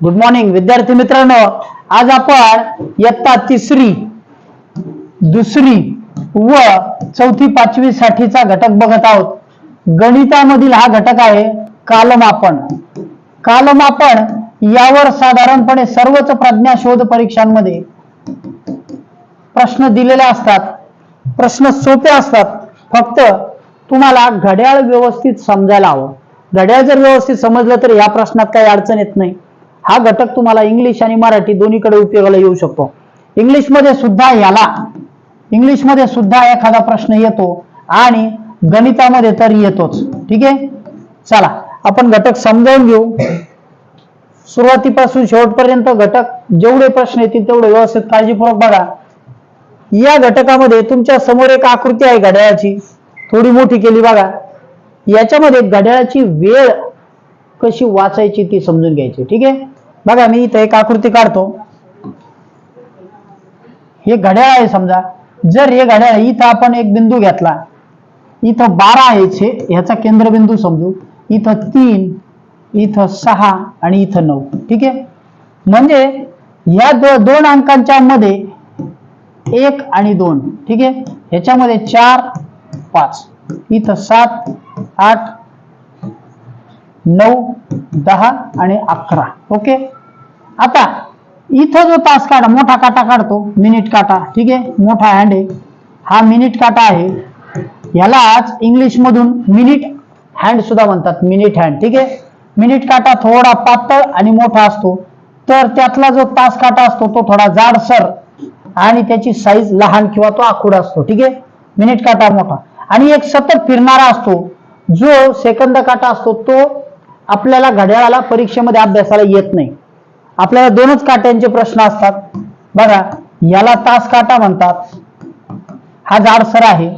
Good morning विद्यार्थी मित्रांनो. आज आपण इयत्ता तिसरी दुसरी व चौथी पाचवी साठीचा घटक बघत आहोत. गणितामधील हा घटक आहे कालमापन. कालमापन यावर साधारणपणे सर्वच प्रज्ञा शोध परीक्षांमध्ये प्रश्न दिलेले असतात. प्रश्न सोपे असतात. फक्त तुम्हाला घड्याळ व्यवस्थित समजायला हवं. घड्याळ जर व्यवस्थित समजलं तर या प्रश्नात काही अडचण येत नाही. हा घटक तुम्हाला इंग्लिश आणि मराठी दोन्हीकडे उपयोगाला येऊ शकतो. इंग्लिशमध्ये सुद्धा याला इंग्लिशमध्ये सुद्धा एखादा प्रश्न येतो आणि गणितामध्ये तर येतोच. ठीक आहे? चला आपण घटक समजावून घेऊ. सुरुवातीपासून शेवटपर्यंत घटक जेवढे प्रश्न येतील तेवढे व्यवस्थित काळजीपूर्वक बघा. या घटकामध्ये तुमच्यासमोर एक आकृती आहे घड्याळाची. थोडी मोठी केली बघा. याच्यामध्ये घड्याळाची वेळ कशी वाचायची ती समजून घ्यायची. ठीक आहे? बघा मी इथं एक आकृती काढतो. हे घड्याळ आहे समजा. जर हे घड्याळ इथं आपण एक बिंदू घेतला इथं बारा आहे छे ह्याचा केंद्रबिंदू समजू. इथं तीन इथं सहा आणि इथं नऊ. ठीक आहे? म्हणजे या दो, दोन अंकांच्या मध्ये एक आणि दोन. ठीक आहे? ह्याच्यामध्ये चार पाच. इथं सात आठ नऊ दहा आणि अकरा. ओके? आता इथं जो तास काढा मोठा काटा काढतो मिनिट काटा ठीक आहे? मोठा हँड आहे. हा मिनिट काटा आहे. ह्यालाच इंग्लिश मधून मिनिट हँड सुद्धा म्हणतात. मिनिट हँड ठीक आहे? मिनिट काटा थोडा पातळ आणि मोठा असतो. तर त्यातला जो तास काटा असतो तो थोडा जाडसर आणि त्याची साईज लहान किंवा तो आखूड असतो ठीक आहे? मिनिट काटा मोठा. आणि एक सतत फिरणारा असतो. जो सेकंद काटा असतो तो आपल्याला घड्याळाला परीक्षेमध्ये अभ्यासाला येत नाही. आपल्याला दोनच काट्यांचे प्रश्न असतात. बघा याला तास काटा म्हणतात. हा जाडसर आहे.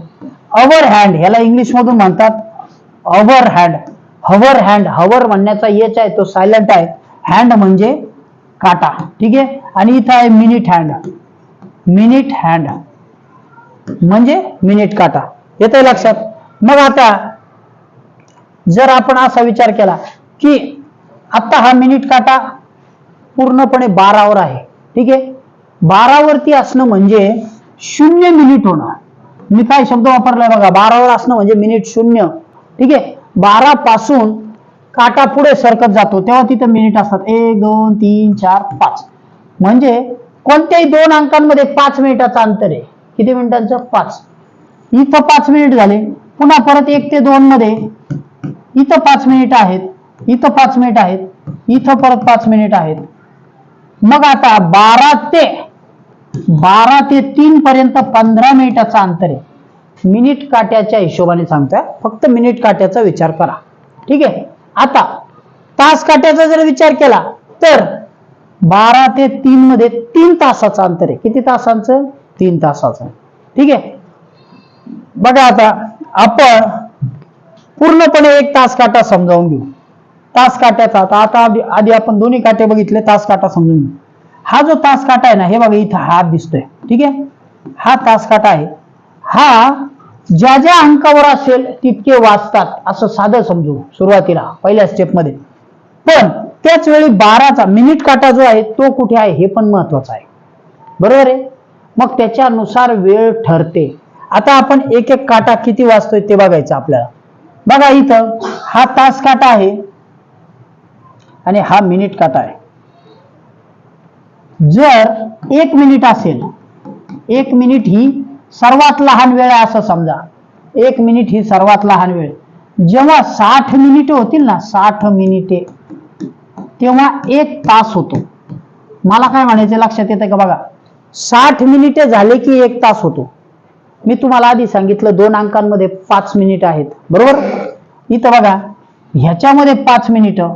अवर हँड याला इंग्लिश मधून म्हणतात. अवर हँड हवर हँड हवर म्हणण्याचा येच आहे तो सायलेंट आहे. हँड म्हणजे काटा ठीक आहे? आणि इथं आहे मिनिट हँड मिनिट हँड म्हणजे मिनिट काटा. येत लक्षात? मग आता जर आपण असा विचार केला की आता हा मिनिट काटा पूर्णपणे बारावर आहे. ठीक आहे? बारावरती असणं म्हणजे शून्य मिनिट होणार. मी काय शब्द वापरलाय बघा बारावर असणं म्हणजे मिनिट शून्य. ठीक आहे? बारा पासून काटा पुढे सरकत जातो तेव्हा तिथं मिनिट असतात. एक दोन तीन चार पाच. म्हणजे कोणत्याही दोन अंकांमध्ये पाच मिनिटाचं अंतर आहे. किती मिनिटांचं? पाच. इथं पाच मिनिट झाले. पुन्हा परत एक ते दोन मध्ये इथं पाच मिनिट आहेत. इथं पाच मिनिट आहेत. इथं परत पाच मिनिट आहेत. मग आता बारा ते बारा ते तीन पर्यंत पंधरा मिनिटाचं अंतर आहे. मिनिट काट्याच्या हिशोबाने सांगतोय. फक्त मिनिट काट्याचा विचार करा. ठीक आहे? आता तास काट्याचा जर विचार केला तर बारा ते तीन मध्ये तीन तासाचं अंतर आहे. किती तासांचं? तीन तासाचं. ठीक आहे? बघा आता आपण पूर्णपणे एक तास काटा समजावून घेऊ. तास काट्याचा. आता आधी- आपण दोन्ही काटे बघितले तास काटा समजून घेऊ हा जो तास काटा आहे ना हे बघा इथं हात दिसतोय. ठीक आहे? हा तास काटा आहे. हा ज्या ज्या अंकावर असेल तितके वाचतात असं साधं समजू सुरुवातीला पहिल्या स्टेपमध्ये पण त्याच वेळी बाराचा मिनिट काटा जो आहे तो कुठे आहे हे पण महत्वाचं आहे. बरोबर आहे? मग त्याच्यानुसार वेळ ठरते. आता आपण एक एक काटा किती वाचतोय ते बघायचं आपल्याला. बघा इथं हा तास काटा आहे आणि हा मिनिट काटा आहे. जर एक मिनिट असेल एक मिनिट ही सर्वात लहान वेळ आहे असं समजा. एक मिनिट ही सर्वात लहान वेळ. जेव्हा साठ मिनिटे होतील ना साठ मिनिटे तेव्हा एक तास होतो. मला काय म्हणायचं लक्षात येतं का बघा? साठ मिनिटे झाले की एक तास होतो. मी तुम्हाला आधी सांगितलं दोन अंकांमध्ये पाच मिनिट आहेत. बरोबर? इथं बघा ह्याच्यामध्ये पाच मिनिटं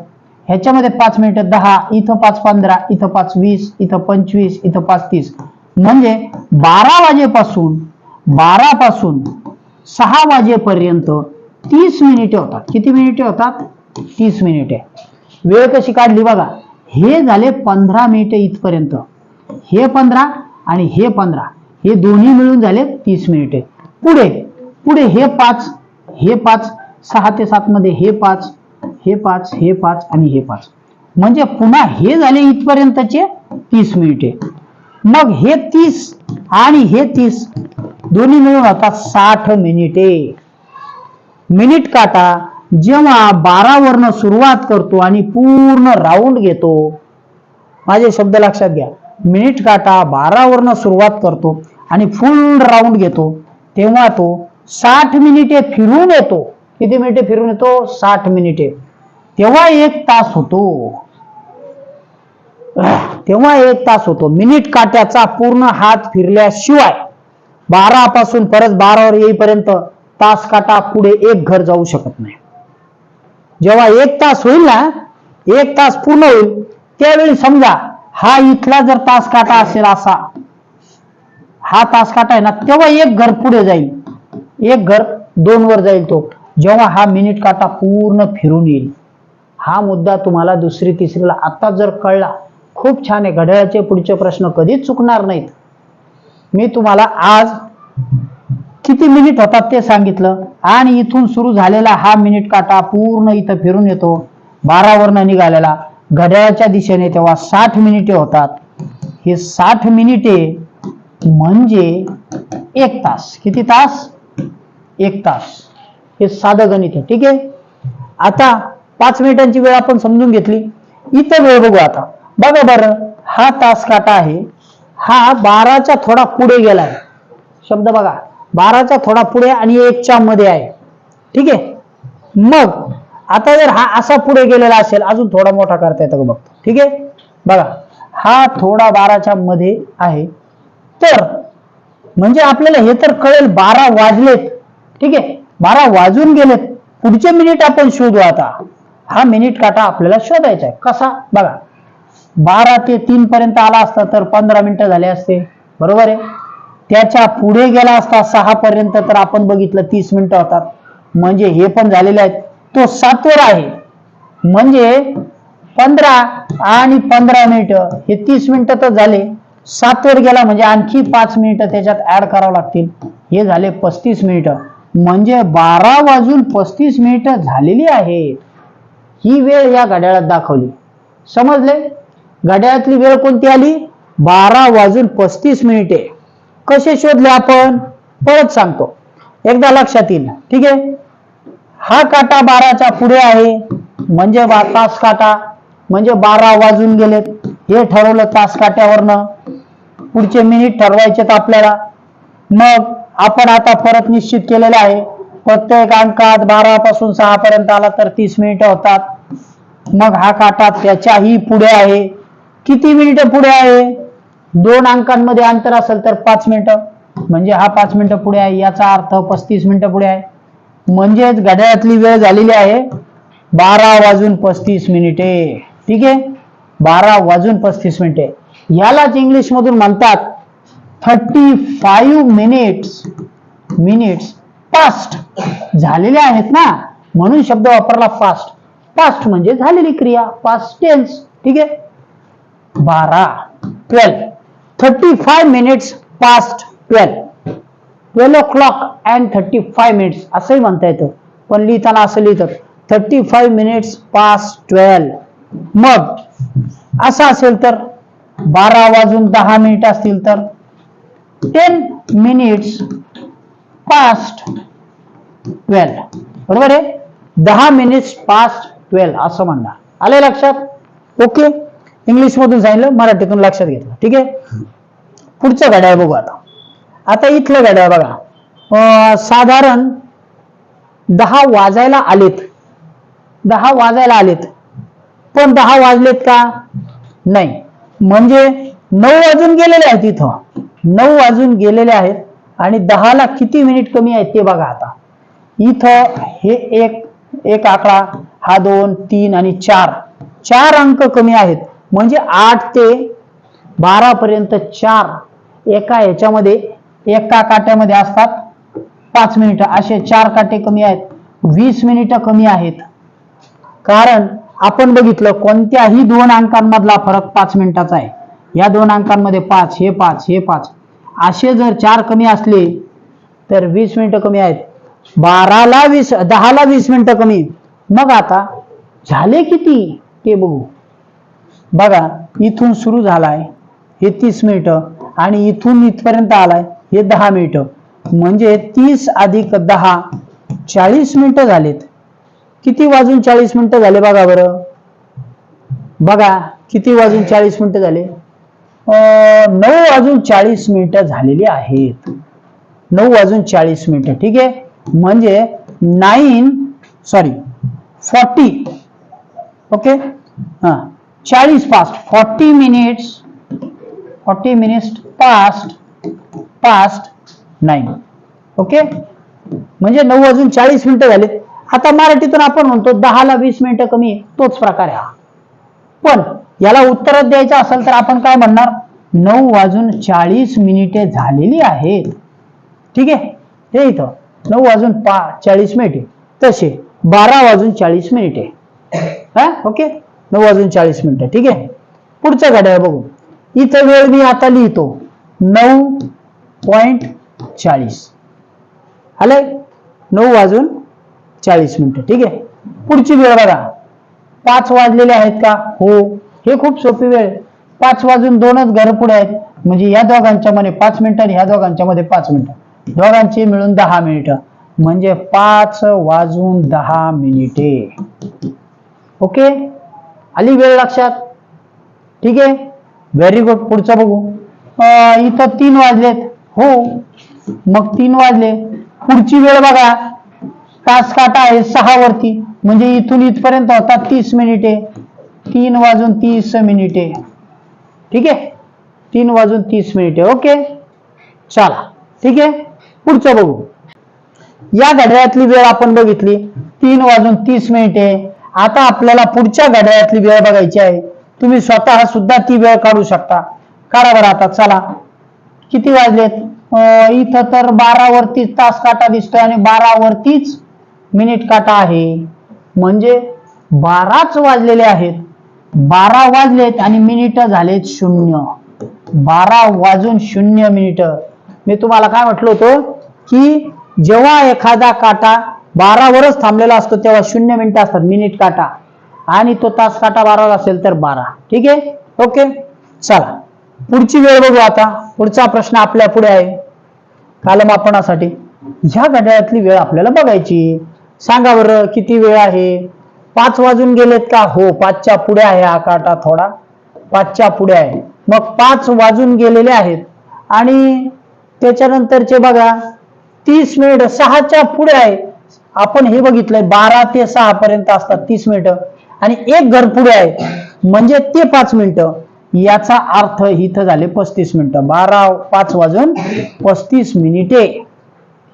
ह्याच्यामध्ये पाच मिनिटं दहा इथं पाच पंधरा इथं पाच वीस इथं पंचवीस इथं पाच तीस. म्हणजे बारा वाजेपासून बारा पासून सहा वाजेपर्यंत तीस मिनिटे होतात. किती मिनिटे होतात? तीस मिनिटे. वेळ कशी काढली बघा. हे झाले पंधरा मिनिटे इथपर्यंत. हे पंधरा आणि हे पंधरा. हे दोन्ही मिळून झाले तीस मिनिटे. पुढे पुढे हे पाच हे पाच सहा ते सात मध्ये हे पाच हे पाच हे पाच आणि हे पाच. म्हणजे पुन्हा हे झाले इथपर्यंतचे तीस मिनिटे. मग हे तीस आणि हे तीस दोन्ही मिळून आता साठ मिनिटे. मिनिट काटा जेव्हा बारा वरनं सुरुवात करतो आणि पूर्ण राऊंड घेतो माझे शब्द लक्षात घ्या. मिनिट काटा बारा वरनं सुरुवात करतो आणि फुल राऊंड घेतो तेव्हा तो साठ मिनिटे फिरून येतो. किती मिनिटे फिरून येतो? साठ मिनिटे. तेव्हा एक तास होतो. तेव्हा एक तास होतो. मिनिट काट्याचा पूर्ण हात फिरल्याशिवाय बारा पासून परत बारावर येईपर्यंत तास काटा पुढे एक घर जाऊ शकत नाही. जेव्हा एक तास होईल ना एक तास पूर्ण होईल त्यावेळी समजा हा इथला जर तास काटा असेल असा हा तास काटा आहे ना तेव्हा एक घर पुढे जाईल. एक घर दोन वर जाईल तो. जेव्हा हा मिनिट काटा पूर्ण फिरून येईल. हा मुद्दा तुम्हाला दुसरी तिसरीला आता जर कळला खूप छान आहे. घड्याळाचे पुढचे प्रश्न कधीच चुकणार नाहीत. मी तुम्हाला आज किती मिनिट होतात ते सांगितलं आणि इथून सुरू झालेला हा मिनिट काटा पूर्ण इथं फिरून येतो. बारावरनं निघालेला. घड्याळाच्या दिशेने तेव्हा साठ मिनिटे होतात. हे साठ मिनिटे म्हणजे एक तास. किती तास? एक तास. हे साधं गणित आहे. ठीक आहे? आता पाच मिनिटांची वेळ आपण समजून घेतली. इथं वेळ बघू आता. बघा बरं हा तास काटा आहे. हा बाराच्या थोडा पुढे गेलाय. शब्द बघा. बाराच्या थोडा पुढे आणि एकच्या मध्ये आहे. ठीक आहे? मग आता जर हा असा पुढे गेलेला असेल अजून थोडा मोठा करता येतं बघतो ठीक आहे? बघा. हा थोडा बाराच्या मध्ये आहे. तर म्हणजे आपल्याला हे तर कळेल बारा वाजलेत. ठीक आहे? बारा वाजून गेलेत. पुढचे मिनिट आपण शोधू आता. हा मिनिट काटा आपल्याला शोधायचा आहे कसा? बघा. बारा ते तीन पर्यंत आला असता तर पंधरा मिनिटं झाले असते. बरोबर आहे? त्याच्या पुढे गेला असता सहा पर्यंत तर आपण बघितलं तीस मिनिटं होतात. म्हणजे हे पण झालेले आहेत. तो सातवर आहे. म्हणजे पंधरा आणि पंधरा मिनिटं हे तीस मिनिटं तर झाले. सातवर गेला म्हणजे आणखी पाच मिनिटं त्याच्यात ऍड करावं लागतील. हे झाले पस्तीस मिनिटं. म्हणजे बारा वाजून पस्तीस मिनिटं झालेली आहेत. ही वेळ या घड्याळात दाखवली. समजले? घड्याळातली वेळ कोणती आली? बारा वाजून पस्तीस मिनिटे. कसे शोधले आपण? परत सांगतो. एकदा लक्षात येईल. ठीक आहे? हा काटा बाराच्या पुढे आहे. म्हणजे तास काटा. म्हणजे बारा वाजून गेलेत. हे ठरवलं तास काट्यावरनं. पुढचे मिनिट ठरवायचेत आपल्याला. मग आपण आता परत निश्चित केलेलं आहे. प्रत्येक अंकात बारा पासून सहा पर्यंत आला तर तीस मिनिटं होतात. मग हा काटा त्याच्याही पुढे आहे. किती मिनिटं पुढे आहे? दोन अंकांमध्ये अंतर असेल तर पाच मिनिटं. म्हणजे हा पाच मिनिटं पुढे आहे याचा अर्थ पस्तीस मिनिटं पुढे आहे. म्हणजेच घड्याळातली वेळ झालेली आहे. बारा वाजून पस्तीस मिनिटे. ठीक आहे? बारा वाजून पस्तीस मिनिटे. यालाच इंग्लिश मधून म्हणतात thirty five minutes minutes fast झालेले आहेत ना? म्हणून शब्द वापरला फास्ट पास्ट म्हणजे झालेली क्रिया पास्ट टेन्स ठीक आहे? बारा twelve thirty five minutes past twelve twelve o'clock and thirty five minutes असंही म्हणता येतं. पण लिहिताना असं लिहितं thirty five minutes past twelve मग असं असेल तर बारा वाजून दहा मिनिट असतील तर टेन मिनिट्स पास्ट ट्वेल्व बरोबर आहे? दहा मिनिट्स पास्ट ट्वेल्व असं म्हणणार. आले लक्षात? ओके इंग्लिश मधून सांगितलं मराठीतून लक्षात घेतलं. ठीक आहे? पुढचं घड्याळ बघू आता. आता इथलं घड्याळ बघा. अं, साधारण दहा वाजायला आलेत. दहा वाजायला आलेत. पण दहा वाजलेत का? नाही. म्हणजे नऊ वाजून गेलेले आहेत इथं. नऊ वाजून गेलेले आहेत. आणि दहाला किती मिनिट कमी आहेत ते बघा आता. इथं हे एक एक आकडा. हा दोन तीन आणि चार. चार अंक कमी आहेत. म्हणजे आठ ते बारा पर्यंत चार एका ह्याच्यामध्ये एका काट्यामध्ये असतात पाच मिनिटं. असे चार काटे कमी आहेत. वीस मिनिटं कमी आहेत. कारण आपण बघितलं कोणत्याही दोन अंकांमधला फरक पाच मिनिटाचा आहे. या दोन अंकांमध्ये पाच हे पाच हे पाच. असे जर चार कमी असले तर वीस मिनिटं कमी आहेत. बाराला वीस दहाला वीस मिनिटं कमी. मग आता झाले किती ते बघू. बघा इथून सुरू झालाय. हे तीस मिनिटं आणि इथून इथपर्यंत आलाय हे दहा मिनिटं. म्हणजे तीस अधिक दहा चाळीस मिनिटं झालेत. किती वाजून चाळीस मिनिटं झाले बघा बरं. बघा किती वाजून चाळीस मिनिटं झाले? अं, नऊ वाजून चाळीस मिनिटं झालेली आहेत. नऊ वाजून चाळीस मिनिटं ठीक आहे? म्हणजे नाईन सॉरी फॉर्टी ओके? हा चाळीस past forty minutes forty minutes past past nine okay? म्हणजे नऊ वाजून चाळीस मिनिटं झाले. आता मराठीतून आपण म्हणतो दहाला वीस मिनिटं कमी आहे तोच प्रकार आहे हा. पण याला उत्तरच द्यायचं असेल तर आपण काय म्हणणार? नऊ वाजून चाळीस मिनिटे झालेली आहेत. ठीक आहे? हे इथं. नऊ वाजून पा चाळीस मिनिटे. तसे. बारा वाजून चाळीस मिनिटे. हा? ओके? नऊ वाजून चाळीस मिनिटं. ठीक आहे? पुढचं घड्याळ बघू. इथं वेळ मी आता लिहितो. नऊ पॉइंट चाळीस. आलंय? नऊ वाजून चाळीस मिनिटं. ठीक आहे? पुढची वेळ बघा. पाच वाजलेले आहेत का? हो. हे खूप सोपी वेळ. आहे. पाच वाजून दोनच घर पुढे आहेत. म्हणजे या दोघांच्या मध्ये पाच मिनिटं आणि ह्या दोघांच्या मध्ये पाच मिनिटं. दोघांची मिळून दहा मिनिटं. म्हणजे पाच वाजून दहा मिनिटे. ओके? आली वेळ लक्षात? ठीक आहे? व्हेरी गुड पुढचं बघू. इथं तीन वाजलेत. हो. मग तीन वाजले. पुढची वेळ बघा. तास काटा आहे सहा वरती. म्हणजे इथून इथपर्यंत होता तीस मिनिटे. तीन वाजून तीस मिनिटे. ठीक आहे? तीन वाजून तीस मिनिटे. ओके? चला. ठीक आहे? पुढचं बघू. या घड्याळातली वेळ आपण बघितली. तीन वाजून तीस मिनिटे. आता आपल्याला पुढच्या घड्याळातली वेळ बघायची आहे. तुम्ही स्वतः सुद्धा ती वेळ काढू शकता. काढा बरं आता चला. किती वाजलेत? अं, इथं तर बारावरतीच तास काटा दिसतोय आणि बारावरतीच मिनिट काटा आहे. म्हणजे बाराच वाजलेले आहेत. बारा वाजलेत आणि मिनिट झालेत शून्य. बारा वाजून शून्य मिनिट. मी तुम्हाला काय म्हटलं होतं? की जेव्हा एखादा काटा बारावरच थांबलेला असतो तेव्हा शून्य मिनिटं असतात मिनिट काटा. आणि तो तास काटा बारावर असेल तर बारा. ठीक आहे? ओके? चला. पुढची वेळ बघू आता. पुढचा प्रश्न आपल्या पुढे आहे. कालमापणासाठी ह्या घड्याळातली वेळ आपल्याला बघायची. सांगा बरं किती वेळ आहे? पाच वाजून गेलेत का? हो पाचच्या पुढे आहे हा काटा थोडा. पाचच्या पुढे आहे. मग पाच वाजून गेलेले आहेत. आणि त्याच्यानंतरचे बघा. तीस मिनिट सहाच्या पुढे आहे. आपण हे बघितलंय बारा ते सहा पर्यंत असतात तीस मिनिटं. आणि एक घर पुढे आहे म्हणजे ते पाच मिनिटं. याचा अर्थ इथं झाले पस्तीस मिनिटं. बारा पाच वाजून पस्तीस मिनिटे.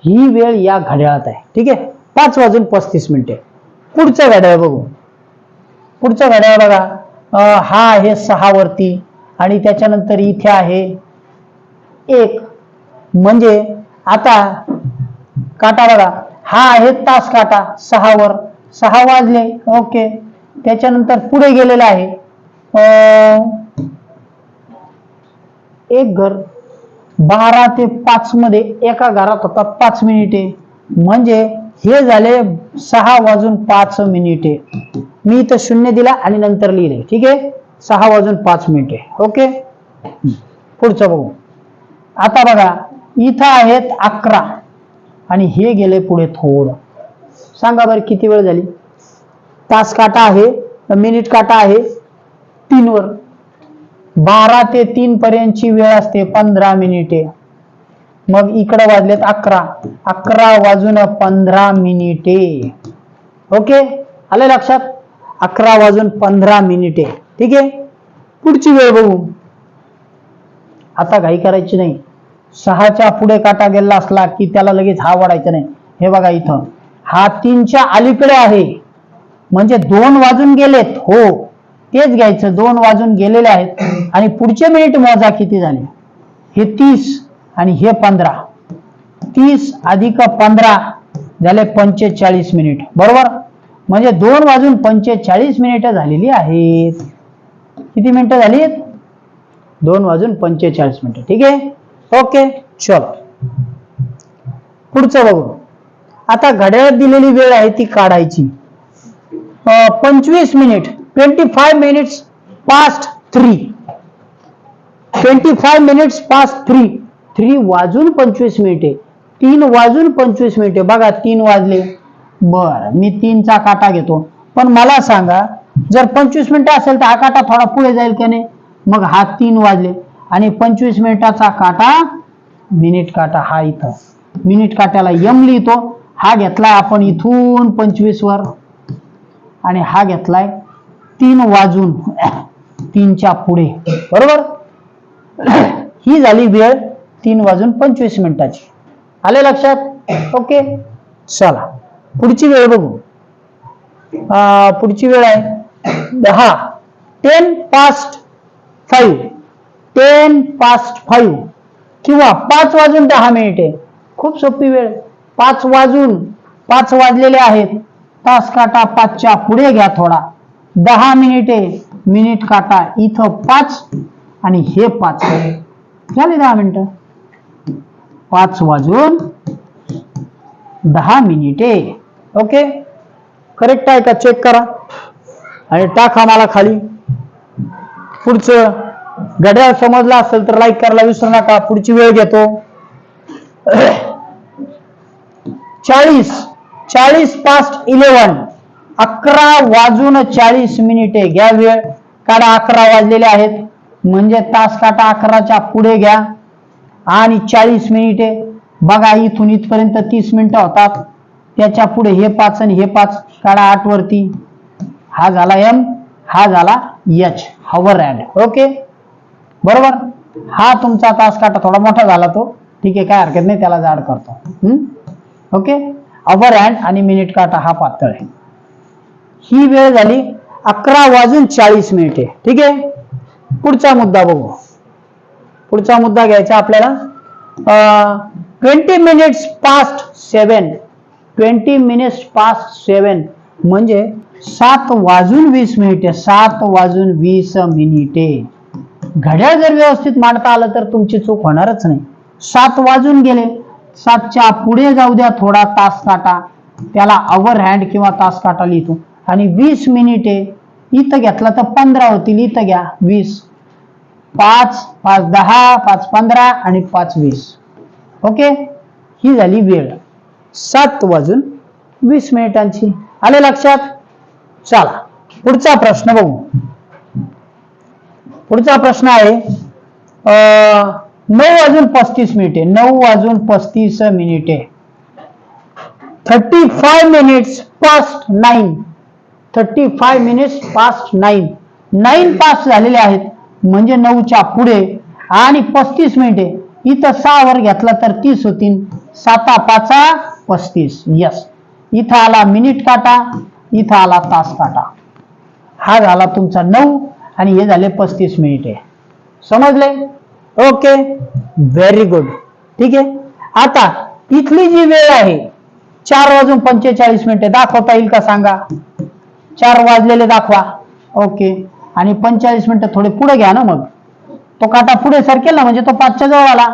ही वेळ या घड्याळात आहे. ठीक आहे? पाच वाजून पस्तीस मिनिटे. पुढचं घड्याळ बघू. पुढचं घड्याळ बघा. हा आहे सहा वरती. आणि त्याच्यानंतर इथे आहे एक. म्हणजे आता काटा बघा. हा आहे तास काटा. सहावर सहा वाजले. ओके. त्याच्यानंतर पुढे गेलेला आहे. एक घर. बारा ते पाच मध्ये एका घरात होता पाच मिनिटे. म्हणजे हे झाले सहा वाजून पाच मिनिटे. मी इथं शून्य दिला आणि नंतर लिहिले. ठीक आहे? सहा वाजून पाच मिनिटे. ओके? पुढचं बघू. आता बघा. इथं आहेत अकरा. आणि हे गेले पुढे थोडं. सांगा बरं किती वेळ झाली? तास काटा आहे मिनिट काटा आहे तीनवर. बारा ते तीन पर्यंतची वेळ असते पंधरा मिनिटे मग इकडे वाजलेत अकरा. अकरा वाजून पंधरा मिनिटे ओके? आले लक्षात? अकरा वाजून पंधरा मिनिटे ठीक आहे? पुढची वेळ बघू. आता घाई करायची नाही. सहाच्या पुढे काटा गेला असला की त्याला लगेच हा वाढायचा नाही. हे बघा इथं. हा तीनच्या अलीकडे आहे. म्हणजे दोन वाजून गेलेत. हो. तेच घ्यायचं. दोन वाजून गेलेले आहेत. आणि पुढचे मिनिट मोजा किती झाले? हे तीस आणि हे पंधरा. तीस अधिक पंधरा झाले पंचेचाळीस मिनिट. बरोबर? म्हणजे दोन वाजून पंचेचाळीस मिनिटं झालेली आहेत. किती मिनिटं झाली दोन वाजून पंचेचाळीस मिनिटं. ठीक आहे? ओके चलो. पुढचं बघू. आता घड्याळात दिलेली वेळ आहे ती काढायची. पंचवीस minute twenty five minutes past three twenty five minutes past three three वाजून पंचवीस मिनिटे. तीन वाजून पंचवीस मिनिटे. बघा तीन वाजले. बर मी तीनचा काटा घेतो. पण मला सांगा जर पंचवीस मिनिटं असेल तर हा काटा थोडा पुढे जाईल का नाही? मग हा तीन वाजले. आणि पंचवीस मिनिटाचा काटा मिनिट काटा हा इथं. मिनिट काट्याला यम लिहितो. हा घेतलाय आपण इथून पंचवीस वर आणि हा घेतलाय तीन वाजून तीनच्या पुढे. बरोबर? ही झाली वेळ तीन वाजून पंचवीस मिनिटाची. आले लक्षात? ओके. चला. पुढची वेळ बघू. अं, पुढची वेळ आहे. दहा. Ten past five ten past five. किंवा पाच वाजून दहा मिनिटे. खूप सोपी वेळ. पाच वाजून पाच वाजलेले आहेत. तास काटा पाचच्या पुढे घ्या थोडा. दहा मिनिटे. मिनिट काटा इथं पाच आणि हे पाच. झाले दहा मिनिटं. पाच वाजून दहा मिनिटे. ओके? करेक्ट आहे का? चेक करा. आणि टाका मला खाली. पुढचं. घड्याळ समजला असेल तर लाईक करायला विसरू नका. पुढची वेळ घेतो. चाळीस चाळीस पास्ट इलेव्हन अकरा वाजून चाळीस मिनिटे घ्या वेळ. काढा अकरा वाजलेले आहेत. म्हणजे तास काटा अकराच्या पुढे घ्या. आणि चाळीस मिनिटे बघा इथून इथपर्यंत तीस मिनिटं होतात. त्याच्या पुढे हे पाच आणि हे पाच. काढा आठ वरती हा झाला एम हा झाला एच हवर अँड ओके बरोबर? हा तुमचा तास काटा थोडा मोठा झाला तो. ठीक आहे काय हरकत नाही त्याला जाड करतो. ओके? अवर हँड आणि मिनिट काटा हा पातळ आहे. ही वेळ झाली अकरा वाजून चाळीस मिनिटे. ठीक आहे? पुढचा मुद्दा बघू. पुढचा मुद्दा घ्यायचा आपल्याला. Twenty minutes past seven twenty minutes past seven म्हणजे सात वाजून वीस मिनिटे. सात वाजून वीस मिनिटे. घड्याळ जर व्यवस्थित मांडता आलं तर तुमची चूक होणारच नाही. सात वाजून गेले. सातच्या पुढे जाऊ द्या थोडा तास काटा. त्याला अवर हँड किंवा तास काटा लिहितो. आणि वीस मिनिटे. इथं घेतला तर पंधरा होतील. इथं घ्या. वीस. पाच पाच दहा पाच पंधरा आणि पाच वीस. ओके? ही झाली वेळ. सात वाजून वीस मिनिटांची. आले लक्षात? चला. पुढचा प्रश्न बघू. पुढचा प्रश्न आहे नऊ वाजून पस्तीस मिनिटे नऊ वाजून पस्तीस मिनिटे. Thirty five minutes past nine thirty five minutes past nine nine pass झालेले आहेत म्हणजे नऊच्या पुढे. आणि पस्तीस मिनिटे इथं सहा वर घेतला तर तीस होतील. साता पाचा पस्तीस. यस इथं आला मिनिट काटा इथं आला तास काटा. हा झाला तुमचा नऊ. आणि हे झाले पस्तीस मिनिटे. समजले? ओके. व्हेरी गुड ठीक आहे? आता इथली जी वेळ आहे चार वाजून पंचेचाळीस मिनिटे. दाखवता येईल का सांगा? चार वाजलेले दाखवा. ओके. आणि पंचेचाळीस मिनिटं थोडे पुढे घ्या ना मग. तो काटा पुढे सरकेल ना म्हणजे तो पाचच्या जवळ आला.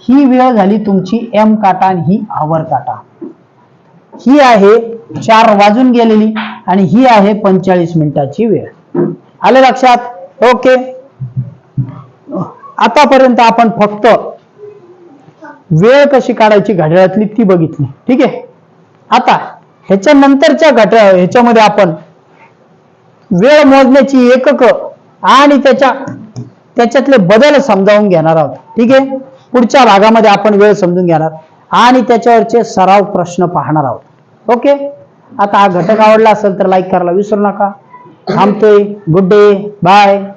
ही वेळ झाली तुमची एम काटा आणि ही आवर काटा. ही आहे चार वाजून गेलेली आणि ही आहे पंचेचाळीस मिनिटाची वेळ. आले लक्षात? ओके. आतापर्यंत आपण फक्त वेळ कशी काढायची घड्याळातली ती बघितली. ठीक आहे? आता ह्याच्या नंतरच्या ह्याच्यामध्ये आपण वेळ मोजण्याची एकक आणि त्याच्या त्याच्यातले बदल समजावून घेणार आहोत. ठीक आहे? पुढच्या भागामध्ये आपण वेळ समजून घेणार आणि त्याच्यावरचे सराव प्रश्न पाहणार आहोत. ओके? आता हा घटक आवडला असेल तर लाईक करायला विसरू नका. Hampi, good day, bye.